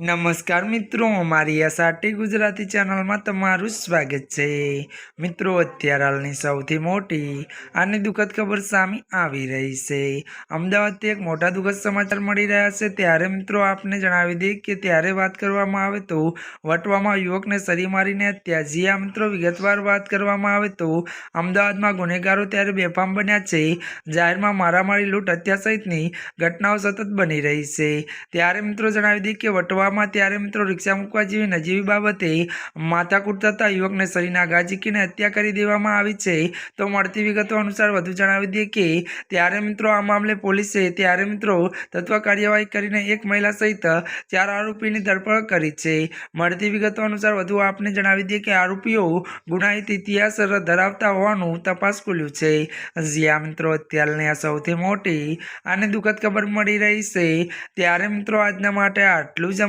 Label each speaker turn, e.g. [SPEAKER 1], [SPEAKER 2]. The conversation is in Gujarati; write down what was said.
[SPEAKER 1] નમસ્કાર મિત્રો, અમારી એસઆરટી ગુજરાતી ચેનલમાં તમારું સ્વાગત છે. મિત્રો, અત્યારે હાલની સૌથી મોટી અને દુઃખદ ખબર સામે આવી રહી છે. અમદાવાદથી એક મોટા દુઃખદ સમાચાર મળી રહ્યા છે. ત્યારે મિત્રો, આપને જણાવી દઈએ કે ત્યારે વાત કરવામાં આવે તો વટવામાં યુવકને સરી મારીને હત્યા જી મિત્રો, વિગતવાર વાત કરવામાં આવે તો અમદાવાદમાં ગુનેગારો ત્યારે બેફામ બન્યા છે. જાહેરમાં મારામારી, લૂંટ, હત્યા સહિતની ઘટનાઓ સતત બની રહી છે. ત્યારે મિત્રો, જણાવી દઈએ કે વટવામાં ત્યારે મિત્રો રિક્ષા મૂકવા જેવી નજીવી બાબતે માથાકૂટ થતાં યુવકને શરીરના ઘા ઝીકીને હત્યા કરી દેવામાં આવી છે. તો મળતી વિગતો અનુસાર વધુ જણાવી દઈએ કે ત્યારે મિત્રો આ મામલે પોલીસે ત્યારે મિત્રો તત્વ કાર્યવાહી કરીને એક મહિલા સહિત ચાર આરોપીની ધરપકડ કરી છે. મળતી વિગતો અનુસાર વધુ આપને જણાવી દઈએ કે આરોપીઓ ગુનાહિત ઇતિહાસ ધરાવતા હોવાનું તપાસ ખુલ્યું છે. જ્યાં મિત્રો, અત્યારની આ સૌથી મોટી અને દુઃખદ ખબર મળી રહી છે. ત્યારે મિત્રો આજના માટે આટલું જ.